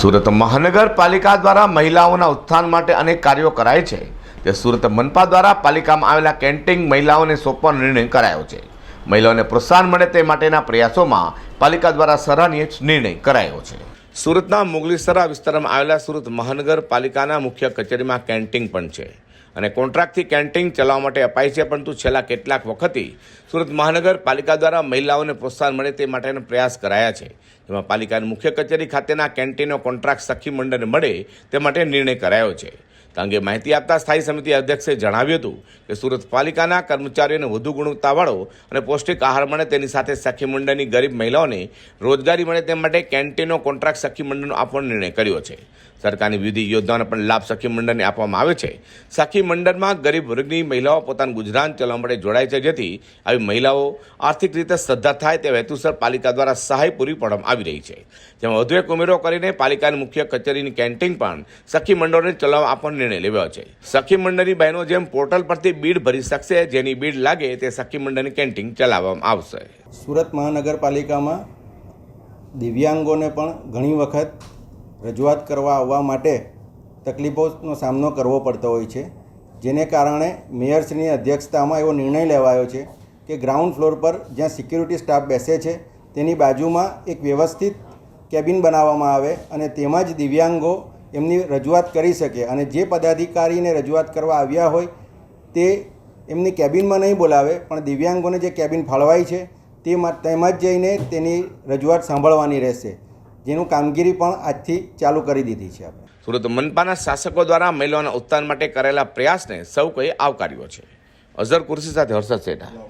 સુરત મહાનગરપાલિકા દ્વારા મહિલાઓના ઉત્થાન માટે અનેક કાર્યો કરાય છે. તે સુરત મનપા દ્વારા પાલિકામાં આવેલા કેન્ટીન મહિલાઓને સોંપવાનો નિર્ણય કરાયો છે. મહિલાઓને પ્રોત્સાહન મળે તે માટેના પ્રયાસોમાં પાલિકા દ્વારા સરાહનીય નિર્ણય કરાયો છે. સુરતના મુગલીસરા વિસ્તારમાં આવેલા સુરત મહાનગરપાલિકાના મુખ્ય કચેરીમાં કેન્ટીન પણ છે. અને કોન્ટ્રાક્ટથી કેન્ટીન ચલાવવા માટે અપાય છે, પરંતુ છેલ્લા કેટલાક વખતથી સુરત મહાનગરપાલિકા દ્વારા મહિલાઓને પ્રોત્સાહન મળે તે માટેના પ્રયાસ કરાયા છે. જેમાં પાલિકાની મુખ્ય કચેરી ખાતેના કેન્ટીનનો કોન્ટ્રાક્ટ સખી મંડળને મળે તે માટે નિર્ણય કરાયો છે. તે અંગે માહિતી આપતા સ્થાયી સમિતિ અધ્યક્ષે જણાવ્યું હતું કે સુરત પાલિકાના કર્મચારીઓને વધુ ગુણવત્તાવાળો અને પૌષ્ટિક આહાર મળે તેની સાથે સખી મંડળની ગરીબ મહિલાઓને રોજગારી મળે તે માટે કેન્ટીનનો કોન્ટ્રાક્ટ સખી મંડળનો આપવાનો નિર્ણય કર્યો છે. સરકારની વિવિધ યોજનાનો પણ લાભ સખી મંડળને આપવામાં આવે છે. સખી મંડળમાં ગરીબ વર્ગની મહિલાઓ પોતાનું ગુજરાન ચલાવવા માટે જોડાય છે જેથી આવી મહિલાઓ આર્થિક રીતે સદ્ધર થાય તે હેતુસર પાલિકા દ્વારા સહાય પૂરી પાડવામાં આવી રહી છે. જેમાં વધુ એક ઉમેરો કરીને પાલિકાની મુખ્ય કચેરીની કેન્ટીન પણ સખી મંડળોને ચલાવવા આપવાનો નિર્ણય લેવાયો છે. સખી મંડળની બહેનો જેમ પોર્ટલ પરથી બીડ ભરી શકશે, જેની બીડ લાગે તે સખી મંડળની કેન્ટીન ચલાવવામાં આવશે. સુરત મહાનગરપાલિકામાં દિવ્યાંગોને પણ ઘણી વખત રજૂઆત કરવા આવવા માટે તકલીફોનો સામનો કરવો પડતો હોય છે. જેને કારણે મેયરશ્રીની અધ્યક્ષતામાં એવો નિર્ણય લેવાયો છે કે ગ્રાઉન્ડ ફ્લોર પર જ્યાં સિક્યુરિટી સ્ટાફ બેસે છે, તેની બાજુમાં એક વ્યવસ્થિત કેબિન બનાવવામાં આવે અને તેમાં જ દિવ્યાંગો એમની રજૂઆત કરી શકે અને જે પદાધિકારીને રજૂઆત કરવા આવ્યા હોય તે એમની કેબિનમાં નહીં બોલાવે, પણ દિવ્યાંગોને જે કેબિન ફાળવાય છે તે તેમાં જ જઈને તેની રજૂઆત સાંભળવાની રહેશે. જેનું કામગીરી પણ આજથી ચાલુ કરી દીધી છે આપણે. સુરત મનપાના શાસકો દ્વારા મહિલાઓના ઉત્થાન માટે કરેલા પ્રયાસને સૌ કોઈ આવકાર્યો છે. અઝર કુર્સી સાથે હર્ષદ સેઠા.